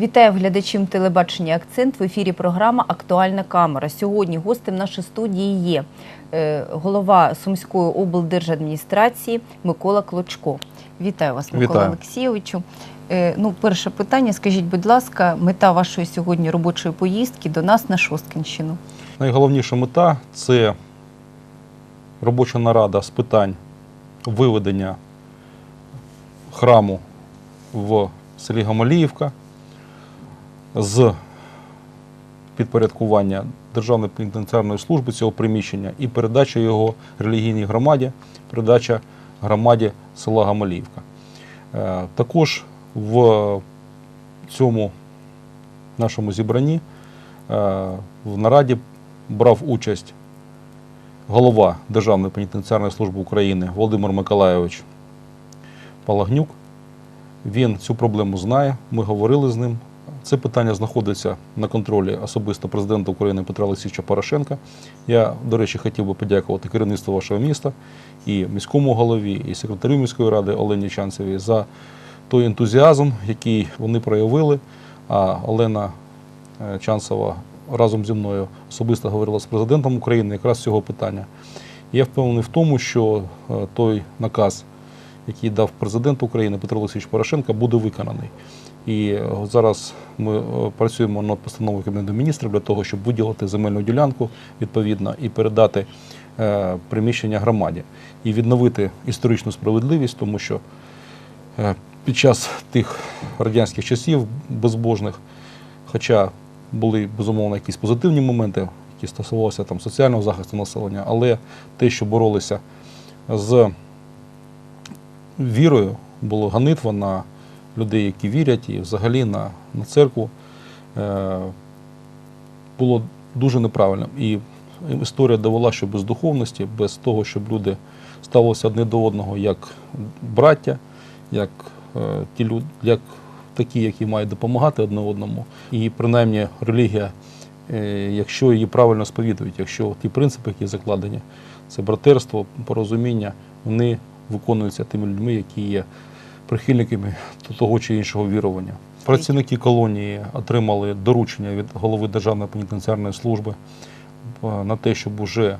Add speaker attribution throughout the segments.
Speaker 1: Вітаю глядачів телебачення Акцент в ефірі. Програма Актуальна камера. Сьогодні гостем нашої студії є е, голова Сумської облдержадміністрації Микола Клочко. Вітаю вас, Микола
Speaker 2: Вітаю.
Speaker 1: Олексійовичу. Е, Ну, перше питання. Скажіть, будь ласка, мета вашої сьогодні робочої поїздки до нас на Шосткинщину?
Speaker 2: Найголовніша мета це робоча нарада з питань виведення храму в селі Гамаліївка з підпорядкування Державної пенітенціарної служби цього приміщення і передача його релігійній громаді, передача громаді села Гамаліївка. Е, Також в цьому нашому зібранні е, в нараді брав участь голова Державної пенітенціарної служби України Володимир Миколайович Палагнюк. Він цю проблему знає, ми говорили з ним. Це питання знаходиться на контролі особисто президента України Петра Олексійовича Порошенка. Я, до речі, хотів би подякувати керівництву вашого міста і міському голові, і секретарю міської ради Олені Чанцевій за той ентузіазм, який вони проявили. А Олена е, Чанцева разом зі мною особисто говорила з президентом України якраз цього питання. Я впевнений в тому, що е, той наказ, який дав президент України Петро Олексійович Порошенко, буде виконаний. І е, зараз ми е, працюємо над постановою Кабінету міністрів для того, щоб виділити земельну ділянку відповідно і передати е, приміщення громаді. І відновити історичну справедливість, тому що під час тих радянських часів безбожних, хоча були безумовно якісь позитивні моменти, які стосувалися там соціального захисту населення, але те, що боролися з вірою, було ганитва на людей, які вірять, і взагалі на, на церкву, е, було дуже неправильним. І історія довела, що без духовності, без того, щоб люди ставилися одне до одного як браття, як е, ті люди, як такі, які мають допомагати одне одному. І принаймні релігія, е, якщо її правильно сповідують, якщо ті принципи, які закладені, це братерство, порозуміння, вони виконуються тими людьми, які є прихильниками того чи іншого вірування. Працівники колонії отримали доручення від голови Державної пенітенціарної служби е, на те, щоб уже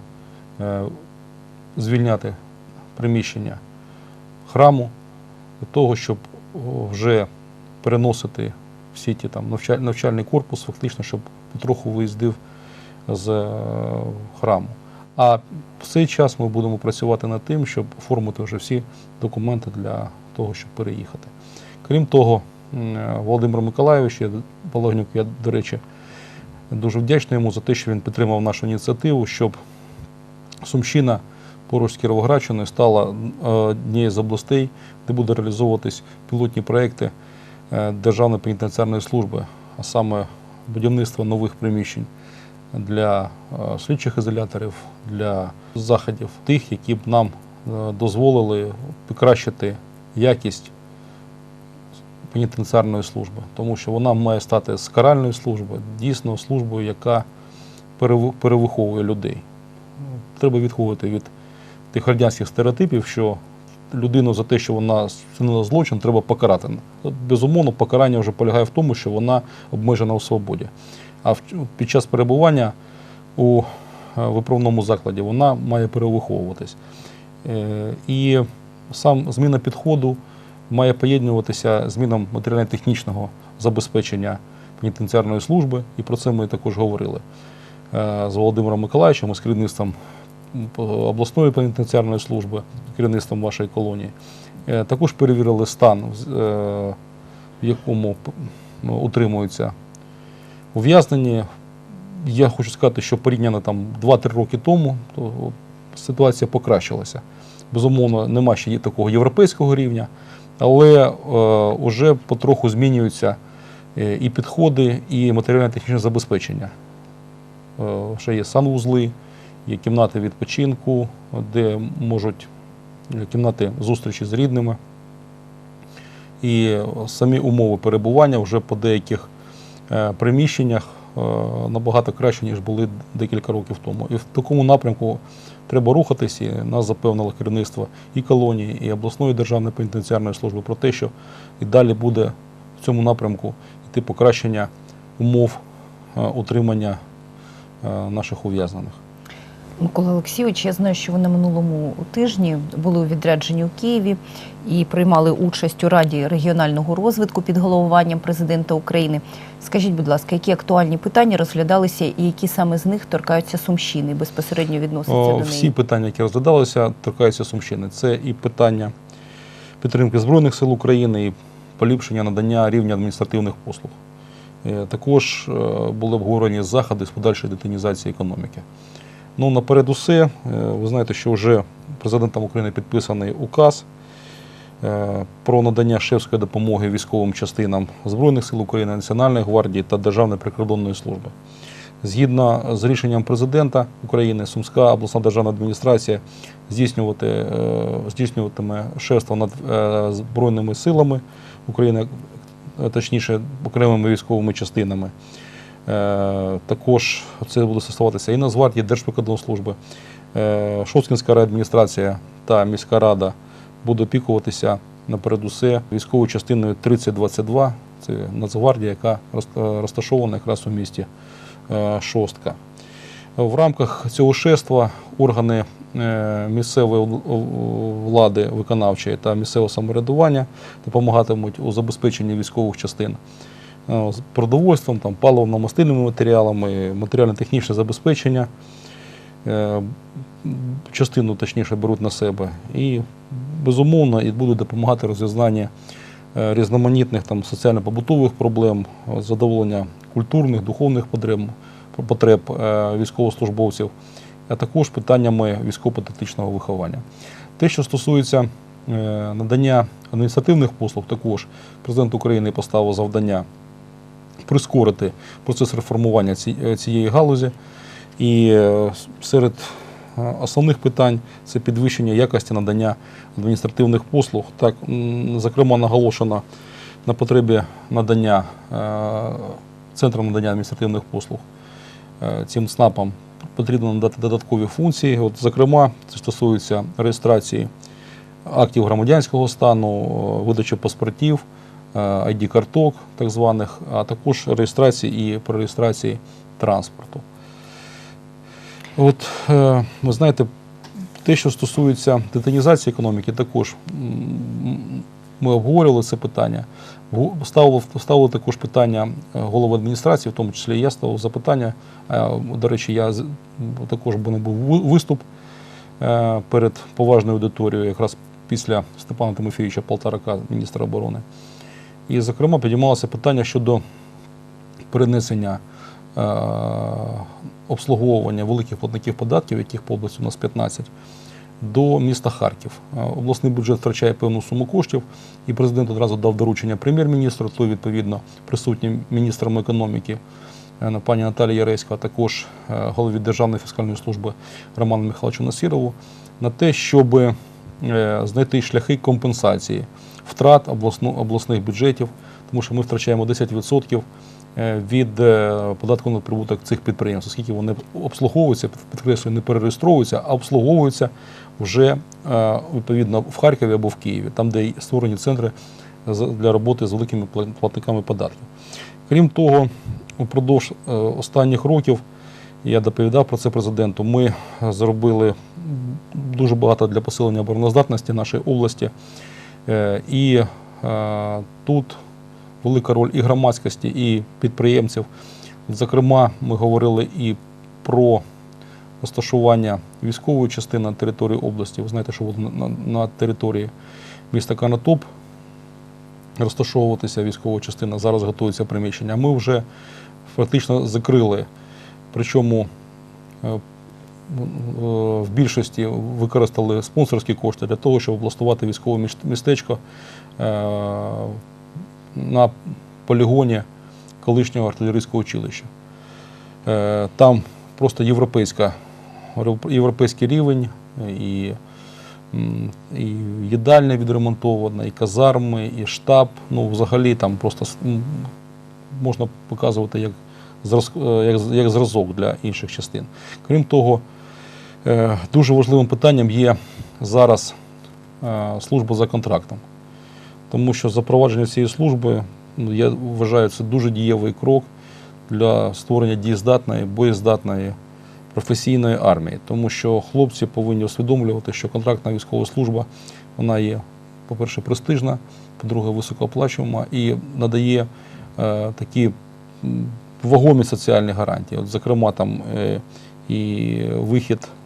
Speaker 2: е, звільняти приміщення храму для того, щоб вже переносити всі ті там навчальний корпус, фактично, щоб потроху виїздив з е, храму. А в цей час ми будемо працювати над тим, щоб оформити вже всі документи для того, щоб переїхати. Крім того, е, Володимир Миколайович, я, Палагнюк, я, до речі, дуже вдячний йому за те, що він підтримав нашу ініціативу, щоб Сумщина поруч з Кіровоградщиною стала е, однією з областей, де буде реалізовуватись пілотні проекти е, Державної пенітенціарної служби, а саме будівництво нових приміщень для слідчих ізоляторів, для заходів тих, які б нам дозволили покращити якість пенітенціарної служби, тому що вона має стати з каральної служби, дійсно службою, яка перевиховує людей. Треба відходити від тих радянських стереотипів, що людину за те, що вона вчинила злочин, треба покарати. Безумовно, покарання вже полягає в тому, що вона обмежена у свободі. А під час перебування у е, виправному закладі вона має перевиховуватись. Е, І сам зміна підходу має поєднуватися з зміном матеріально-технічного забезпечення пенітенціарної служби, і про це ми також говорили е, з Володимиром Миколаївичем, з керівництвом обласної пенітенціарної служби, керівництвом вашої колонії. Е, Також перевірили стан, е, в якому ну, утримуються ув'язнені. Я хочу сказати, що порівняно там 2-3 роки тому, то ситуація покращилася. Безумовно, нема ще такого європейського рівня, але е, вже потроху змінюються е, і підходи, і матеріально-технічне забезпечення. Е, ще є санвузли, є кімнати відпочинку, де можуть е, кімнати зустрічі з рідними. І самі умови перебування вже по деяких е, приміщеннях е, набагато краще, ніж були декілька років тому. І в такому напрямку треба рухатись. І нас запевнило керівництво і колонії, і обласної державної пенітенціарної служби про те, що і далі буде в цьому напрямку йти покращення умов е, утримання е, наших ув'язнених.
Speaker 1: Микола Олексійович, я знаю, що ви на минулому тижні були у відрядженні у Києві і приймали участь у Раді регіонального розвитку під головуванням президента України. Скажіть, будь ласка, які актуальні питання розглядалися і які саме з них торкаються Сумщини і безпосередньо відносяться
Speaker 2: О,
Speaker 1: до
Speaker 2: Всі питання, які розглядалися, торкаються Сумщини. Це і питання підтримки Збройних сил України, і поліпшення надання рівня адміністративних послуг. Е, Також е, були обговорені заходи з подальшої детинізації економіки. Ну, наперед усе, е, ви знаєте, що вже президентом України підписаний указ е, про надання шефської допомоги військовим частинам Збройних сил України, Національної гвардії та Державної прикордонної служби. Згідно з рішенням президента України, Сумська обласна державна адміністрація здійснювати, е, здійснюватиме шефство над Збройними силами України, точніше, окремими військовими частинами. Е, Також це буде стосуватися і Нацгвардії, Держприкордонслужби. Е, Шосткінська райадміністрація та міська рада буде опікуватися наперед усе військовою частиною 3022. Це Нацгвардія, яка е, розташована якраз у місті Шостка. В рамках цього шества органи місцевої влади виконавчої та місцевого самоврядування допомагатимуть у забезпеченні військових частин з продовольством, там, паливно-мастильними матеріалами, матеріально-технічне забезпечення. Е, Частину точніше беруть на себе. І безумовно і будуть допомагати розв'язанні е, різноманітних там, соціально-побутових проблем, е, задоволення культурних, духовних потреб, потреб е, військовослужбовців, а також питаннями військово-патріотичного виховання. Те, що стосується е, надання адміністративних послуг, також президент України поставив завдання прискорити процес реформування е, цієї галузі. І е, серед е, основних питань це підвищення якості надання адміністративних послуг. Так, зокрема, наголошено на потребі надання центром надання адміністративних послуг цим ЦНАПам потрібно надати додаткові функції. От, зокрема, це стосується реєстрації актів громадянського стану, видачі паспортів, ID-карток так званих, а також реєстрації і перереєстрації транспорту. От, е, ви знаєте, те, що стосується детонізації економіки, також ми обговорювали це питання. Ставили, ставили також питання е, голови адміністрації, в тому числі я ставив запитання. Е, До речі, я також в мене був виступ е, перед поважною аудиторією, якраз після Степана Тимофійовича Полторака, міністра оборони. І, зокрема, підіймалося питання щодо перенесення е, обслуговування великих платників податків, яких по області у нас 15, до міста Харків. Е, Обласний бюджет втрачає певну суму коштів, і президент одразу дав доручення прем'єр-міністру, то відповідно присутнім міністром економіки е, пані Наталії Яресько, а також е, голові Державної фіскальної служби Роману Михайловичу Насірову, на те, щоб знайти шляхи компенсації втрат обласних бюджетів, тому що ми втрачаємо 10% е, від е, податку на прибуток цих підприємств, оскільки вони обслуговуються, підкреслюю, не перереєстровуються, а обслуговуються вже е, відповідно в Харкові або в Києві, там, де створені центри для роботи з великими платниками податків. Крім того, упродовж е, останніх років я доповідав про це президенту. Ми зробили дуже багато для посилення обороноздатності нашої області. Е, І е, тут велика роль і громадськості, і підприємців. Зокрема, ми говорили і про розташування військової частини на території області. Ви знаєте, що на, території міста Канатоп розташовуватися військова частина. Зараз готується приміщення. Ми вже фактично закрили, причому е, в більшості використали спонсорські кошти для того, щоб облаштувати військове містечко е, на полігоні колишнього артилерійського училища. Е, Там просто європейська, європейський рівень і, і їдальня відремонтована, і казарми, і штаб. Ну, взагалі там просто можна показувати як, е, як, як зразок для інших частин. Крім того, е, дуже важливим питанням є зараз е, служба за контрактом. Тому що запровадження цієї служби ну, я вважаю, це дуже дієвий крок для створення дієздатної, боєздатної професійної армії. Тому що хлопці повинні усвідомлювати, що контрактна військова служба вона є, по-перше, престижна, по-друге, високооплачувана і надає е, такі вагомі соціальні гарантії. От, зокрема, там е, і вихід е,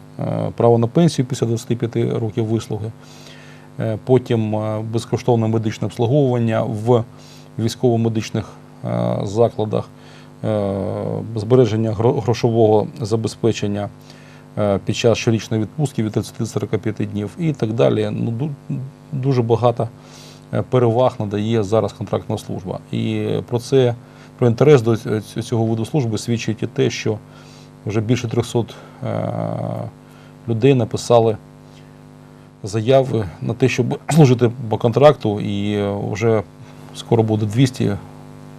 Speaker 2: право на пенсію після 25 років вислуги, е, потім е, безкоштовне медичне обслуговування в військово-медичних е, закладах, е, збереження грошового забезпечення е, під час щорічної відпустки від 30-45 днів і так далі. Ну, дуже багато е, переваг надає зараз контрактна служба. І про це, про інтерес до цього виду служби свідчить і те, що вже більше 300 е, людей написали заяви на те, щоб служити по контракту, і е, вже скоро буде 200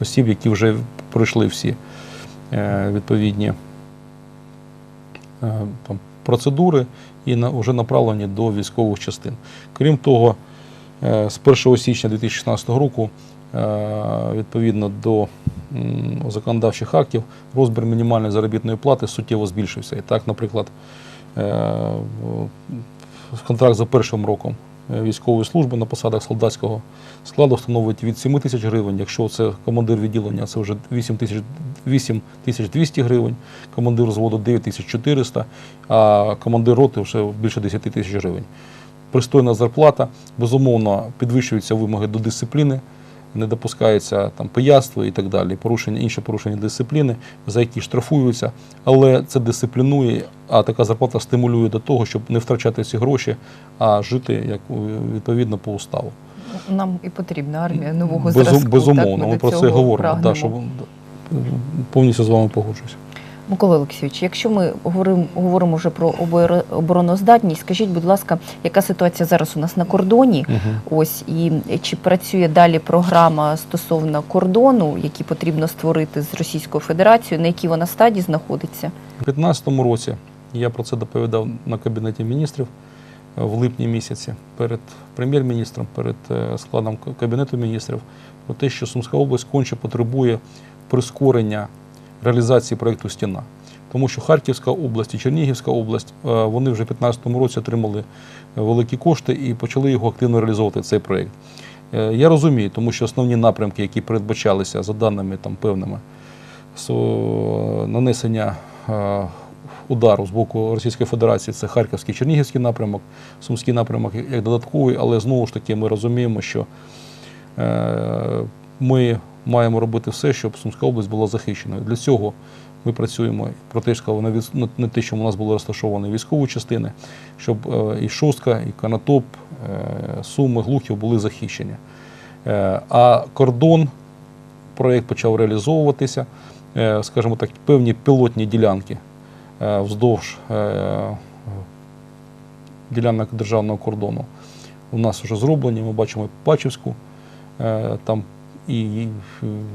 Speaker 2: осіб, які вже пройшли всі е, відповідні е, процедури і вже направлені до військових частин. Крім того, з 1 січня 2016 року, відповідно до законодавчих актів, розмір мінімальної заробітної плати суттєво збільшився. І так, наприклад, контракт за першим роком е, військової служби на посадах солдатського складу становить від 7 тисяч гривень. Якщо це командир відділення, це вже 8 тисяч 8 200 гривень, командир взводу 9 тисяч 400, а командир роти вже більше 10 тисяч гривень. Пристойна зарплата, безумовно, підвищуються вимоги до дисципліни, не допускається там пияцтво і так далі, порушення, інші порушення дисципліни, за які штрафуються, але це дисциплінує, а така зарплата стимулює до того, щоб не втрачати ці гроші, а жити як відповідно по уставу.
Speaker 1: Нам і потрібна армія нового
Speaker 2: Безу-
Speaker 1: зразку.
Speaker 2: безумовно,
Speaker 1: так,
Speaker 2: ми
Speaker 1: ми
Speaker 2: про це говоримо.
Speaker 1: Та
Speaker 2: що щоб, повністю з вами погоджуюся.
Speaker 1: Микола Олексійович, якщо ми говоримо, говоримо вже про оборо- обороноздатність, скажіть, будь ласка, яка ситуація зараз у нас на кордоні?
Speaker 2: Угу.
Speaker 1: Ось і чи працює далі програма стосовно кордону, який потрібно створити з Російською Федерацією, на якій вона стадії знаходиться?
Speaker 2: У 2015 році я про це доповідав на Кабінеті міністрів е, в липні місяці перед прем'єр-міністром, перед е, складом Кабінету міністрів про те, що Сумська область конче потребує прискорення реалізації проєкту Стіна. Тому що Харківська область і Чернігівська область е, вони вже в 2015 році отримали е, великі кошти і почали його активно реалізовувати цей проєкт. Е, Я розумію, тому що основні напрямки, які передбачалися за даними там певними нанесення удару з боку Російської Федерації це Харківський Чернігівський напрямок, Сумський напрямок як додатковий, але знову ж таки ми розуміємо, що ми маємо робити все, щоб Сумська область була захищеною. Для цього ми працюємо про на те, щоб у нас були розташовані військові частини, щоб е, і Шостка, і Канатоп, е, Суми, Глухів були захищені. Е, А кордон проєкт почав реалізовуватися, скажімо так, певні пілотні ділянки вздовж ділянок державного кордону у нас вже зроблені. Ми бачимо Пачівську, там і і,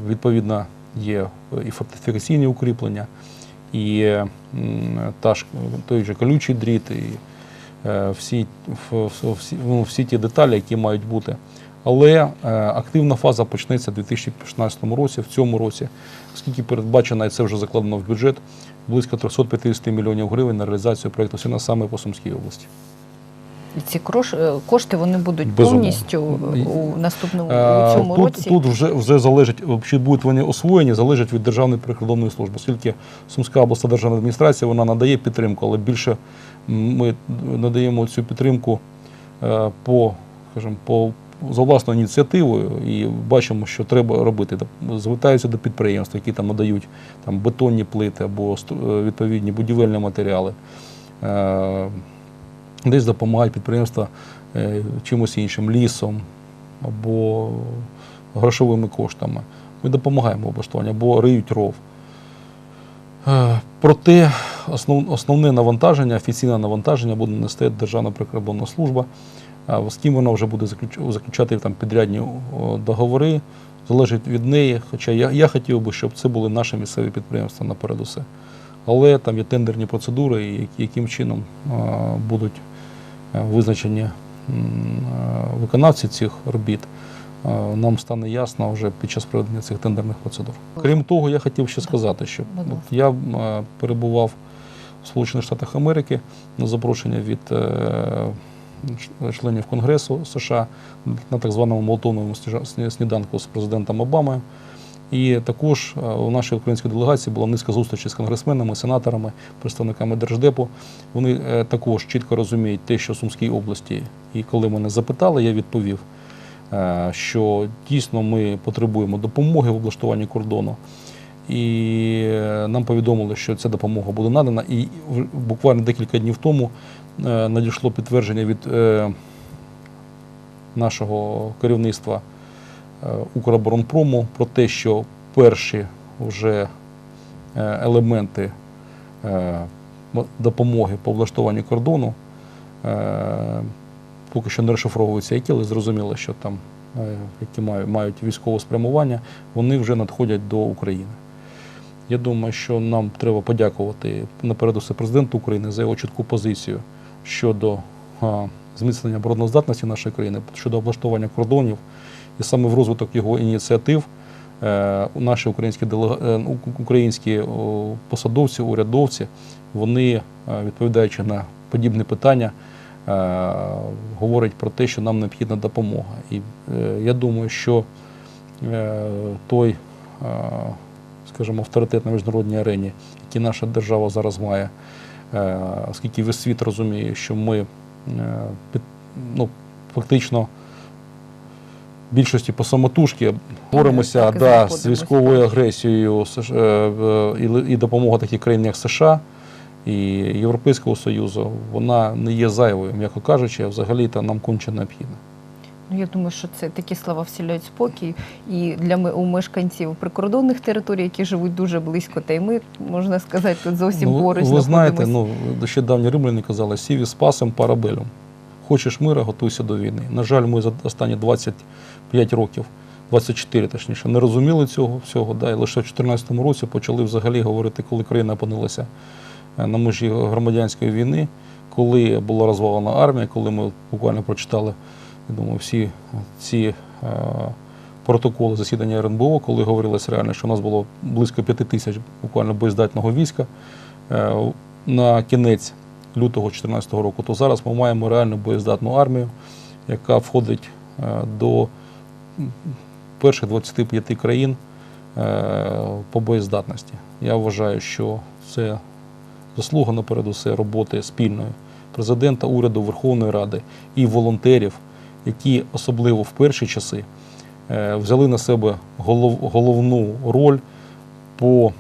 Speaker 2: відповідно є і фортифікаційні укріплення, і та ж, той же колючий дріт, і е, всі, всі, ну, всі ті деталі, які мають бути. Але е, активна фаза почнеться у 2016 році, в цьому році, оскільки передбачено, і це вже закладено в бюджет, близько 350 мільйонів гривень на реалізацію проєкту «Сіна» саме по Сумській області.
Speaker 1: І ці крош- е, кошти вони будуть
Speaker 2: Безумовно.
Speaker 1: повністю у наступному
Speaker 2: Е,
Speaker 1: у цьому
Speaker 2: тут,
Speaker 1: році.
Speaker 2: тут вже, вже залежить, чи будуть вони освоєні, залежить від Державної прикордонної служби, оскільки Сумська обласна державна адміністрація вона надає підтримку, але більше ми надаємо цю підтримку е, по, скажімо, по за власною ініціативою і бачимо, що треба робити. Звертаються до підприємств, які там надають там, бетонні плити або відповідні будівельні матеріали. Десь допомагають підприємства е, чимось іншим, лісом або грошовими коштами. Ми допомагаємо в облаштуванні або риють ров. Е, Проте основне навантаження, офіційне навантаження буде нести Державна прикордонна служба. З ким вона вже буде заключати там підрядні договори, залежить від неї. Хоча я, я хотів би, щоб це були наші місцеві підприємства наперед усе. Але там є тендерні процедури, яким чином будуть визначені м, е, виконавці цих робіт. е, нам стане ясно вже під час проведення цих тендерних процедур. Крім того, я хотів ще сказати, що я е, перебував в Сполучених Штатах Америки на запрошення від е, членів Конгресу США на так званому молотовному сніданку з президентом Обамою. І також е, у нашій українській делегації була низка зустрічей з конгресменами, сенаторами, представниками Держдепу. Вони е, також чітко розуміють те, що в Сумській області, і коли мене запитали, я відповів, е, що дійсно ми потребуємо допомоги в облаштуванні кордону. І нам повідомили, що ця допомога буде надана. І буквально декілька днів тому надійшло підтвердження від нашого керівництва Укроборонпрому про те, що перші вже е, елементи е, допомоги по влаштуванню кордону е, поки що не розшифровуються які, але зрозуміло, що там, е, які мають, військове спрямування, вони вже надходять до України. Я думаю, що нам треба подякувати наперед усе президенту України за його чітку позицію щодо зміцнення обороноздатності нашої країни, щодо облаштування кордонів, і саме в розвиток його ініціатив е, наші українські, е, українські посадовці, урядовці, вони, е, відповідаючи на подібні питання, говорять про те, що нам необхідна допомога. І я думаю, що той, скажімо, авторитет на міжнародній арені, який наша держава зараз має, оскільки весь світ розуміє, що ми ну, фактично. Більшості по самотужки боремося
Speaker 1: так
Speaker 2: да, з військовою агресією е, і допомога таких країн, як США і Європейського Союзу, вона не є зайвою, м'яко кажучи, а взагалі та нам конче необхідна.
Speaker 1: Ну, я думаю, що це такі слова вселяють спокій і для ми- у мешканців прикордонних територій, які живуть дуже близько, та й ми, можна сказати, тут зовсім
Speaker 2: ну,
Speaker 1: поруч
Speaker 2: ви знаєте, ну ще давні римляни казали сіві спасем парабелем. Хочеш мира, готуйся до війни. На жаль, ми за останні 25 років, 24 точніше, не розуміли цього всього. Да, і лише в 2014 році почали взагалі говорити, коли країна опинилася е, на межі громадянської війни, коли була розвалена армія, коли ми буквально прочитали, я думаю, всі ці е, протоколи засідання РНБО, коли говорилось реально, що у нас було близько 5 тисяч буквально боєздатного війська е, на кінець лютого 2014 року, то зараз ми маємо реально боєздатну армію, яка входить е, до перших 25 країн е, по боєздатності. Я вважаю, що це заслуга наперед усе роботи спільної президента, уряду, Верховної Ради і волонтерів, які особливо в перші часи е, взяли на себе голов, головну роль по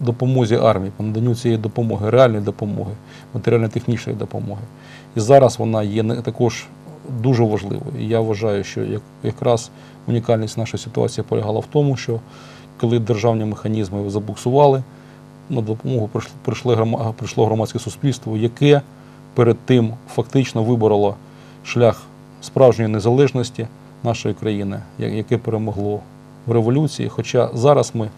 Speaker 2: допомозі армії, по наданню цієї допомоги, реальної допомоги, матеріально-технічної допомоги. І зараз вона є також дуже важливою. І я вважаю, що якраз унікальність нашої ситуації полягала в тому, що коли державні механізми забуксували, на допомогу прийшло, прийшло, грома- прийшло громадське суспільство, яке перед тим фактично вибороло шлях справжньої незалежності нашої країни, яке перемогло в революції. Хоча зараз ми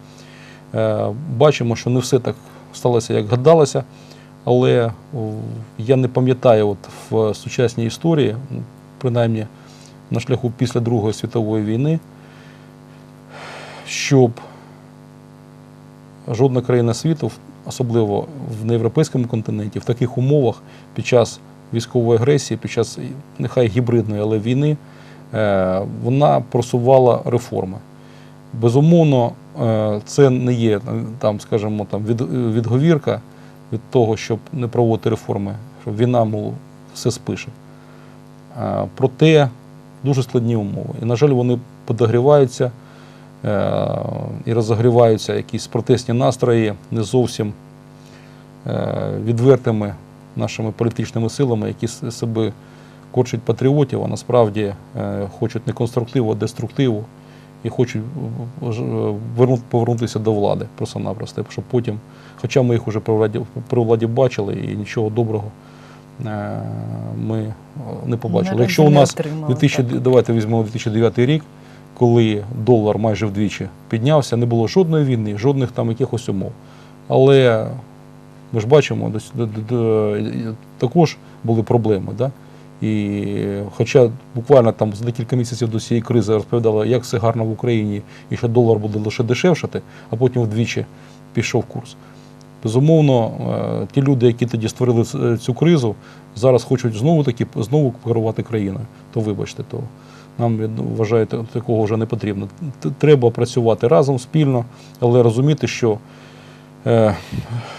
Speaker 2: бачимо, що не все так сталося, як гадалося. Але я не пам'ятаю от в сучасній історії, принаймні на шляху після Другої світової війни, щоб жодна країна світу, особливо в неєвропейському континенті, в таких умовах під час військової агресії, під час нехай гібридної, але війни, е, вона просувала реформи. Безумовно, е, це не є там, скажімо, там від, відговірка від того, щоб не проводити реформи, що війна, мов, все спише. Е, Проте дуже складні умови. І, на жаль, вони подогріваються е, і розогріваються якісь протестні настрої не зовсім е, відвертими нашими політичними силами, які себе корчать патріотів, а насправді е, хочуть не конструктиву, а деструктиву і хочуть е, е, верну- повернутися до влади просто-напросто, щоб потім, хоча ми їх вже при владі, при владі бачили і нічого доброго е, ми не побачили.
Speaker 1: Наразі
Speaker 2: Якщо у нас
Speaker 1: отримали,
Speaker 2: 2000, давайте візьмемо 2009 рік, коли долар майже вдвічі піднявся, не було жодної війни, жодних там якихось умов. Але ми ж бачимо, також були проблеми. Да? І хоча буквально там за декілька місяців до цієї кризи розповідали, як все гарно в Україні і що долар буде лише дешевшати, а потім вдвічі пішов курс. Безумовно, е, ті люди, які тоді створили цю кризу, зараз хочуть знову таки знову керувати країною. То вибачте, то нам я вважаю, такого вже не потрібно. Треба працювати разом спільно, але розуміти, що е,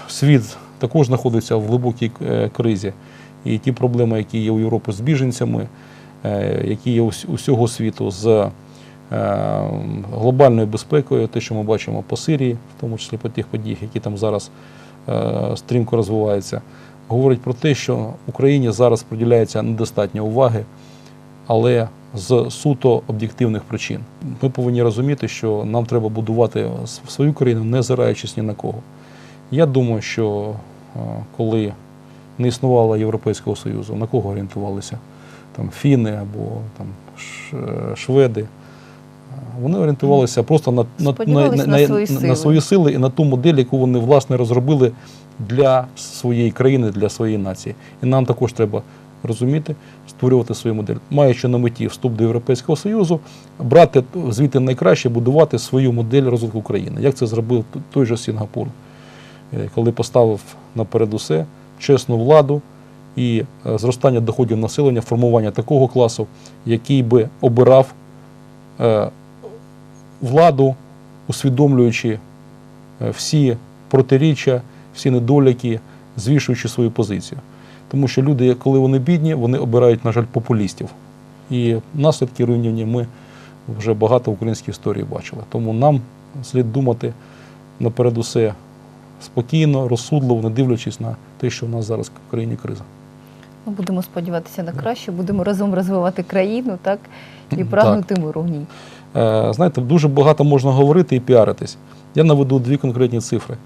Speaker 2: світ також знаходиться в глибокій е, кризі. І ті проблеми, які є у Європі з біженцями, е, які є у вс- у всього світу з е, глобальною безпекою, те, що ми бачимо по Сирії, в тому числі по тих подіях, які там зараз е, стрімко розвиваються, говорить про те, що Україні зараз приділяється недостатньо уваги, але з суто об'єктивних причин. Ми повинні розуміти, що нам треба будувати свою країну, не зираючись ні на кого. Я думаю, що коли не існувало Європейського Союзу, на кого орієнтувалися? Там фіни або там е, шведи. Вони орієнтувалися просто на, на,
Speaker 1: Сподівалися на свої
Speaker 2: на
Speaker 1: сили.
Speaker 2: свої сили і на ту модель, яку вони власне розробили для своєї країни, для своєї нації. І нам також треба розуміти, створювати свою модель, маючи на меті вступ до Європейського Союзу, брати звідти найкраще, будувати свою модель розвитку країни. Як це зробив той же Сінгапур, е, коли поставив наперед усе чесну владу і е, зростання доходів населення, формування такого класу, який би обирав е, владу, усвідомлюючи е, всі протиріччя, всі недоліки, звішуючи свою позицію. Тому що люди, коли вони бідні, вони обирають, на жаль, популістів. І наслідки руйнівні ми вже багато в українській історії бачили. Тому нам слід думати наперед усе спокійно, розсудливо, не дивлячись на те, що в нас зараз в країні криза.
Speaker 1: Ну, будемо сподіватися на краще, будемо разом розвивати країну, так і прагнути миру в ній.
Speaker 2: Е, знаєте, дуже багато можна говорити і піаритись. Я наведу дві конкретні цифри.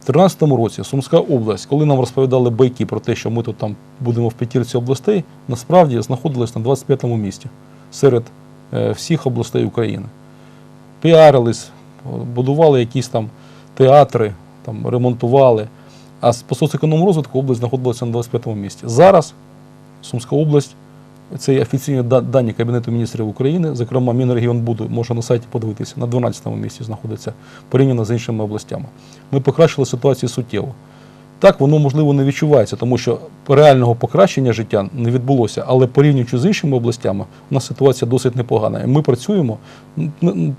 Speaker 2: У 2013 році Сумська область, коли нам розповідали байки про те, що ми тут там будемо в п'ятірці областей, насправді знаходилась на 25-му місці серед е, всіх областей України. Піарились, будували якісь там театри, там, ремонтували. А по соцекономному розвитку область знаходилася на 25-му місці. Зараз Сумська область це є офіційні дані Кабінету міністрів України, зокрема Мінрегіонбуду, можна на сайті подивитися, на 12-му місці знаходиться порівняно з іншими областями. Ми покращили ситуацію суттєво. Так, воно можливо не відчувається, тому що реального покращення життя не відбулося, але порівнюючи з іншими областями, у нас ситуація досить непогана. Ми працюємо.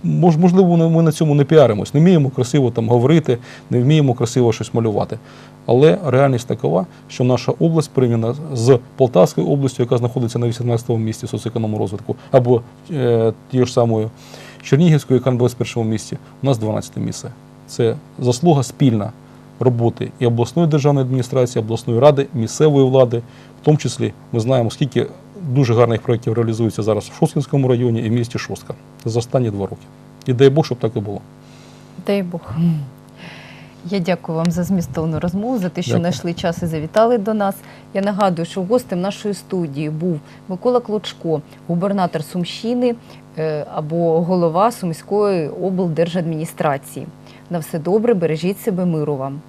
Speaker 2: Можливо, ми на цьому не піаримось, не вміємо красиво там говорити, не вміємо красиво щось малювати. Але реальність такова, що наша область порівняна з Полтавською областю, яка знаходиться на 18-му місці соціоекономного розвитку, або е, тією ж самою Чернігівською, яка на 21-му місці, у нас 12 місце. Це заслуга спільна роботи і обласної державної адміністрації, обласної ради, місцевої влади. В тому числі ми знаємо, скільки дуже гарних проєктів реалізується зараз в Шосткінському районі і в місті Шостка за останні два роки. І дай Бог, щоб так і було.
Speaker 1: Дай Бог. Я дякую вам за змістовну розмову, за те, що
Speaker 2: Дякую.
Speaker 1: знайшли час і завітали до нас. Я нагадую, що гостем нашої студії був Микола Клочко, губернатор Сумщини е, або голова Сумської облдержадміністрації. На все добре, бережіть себе, миру вам.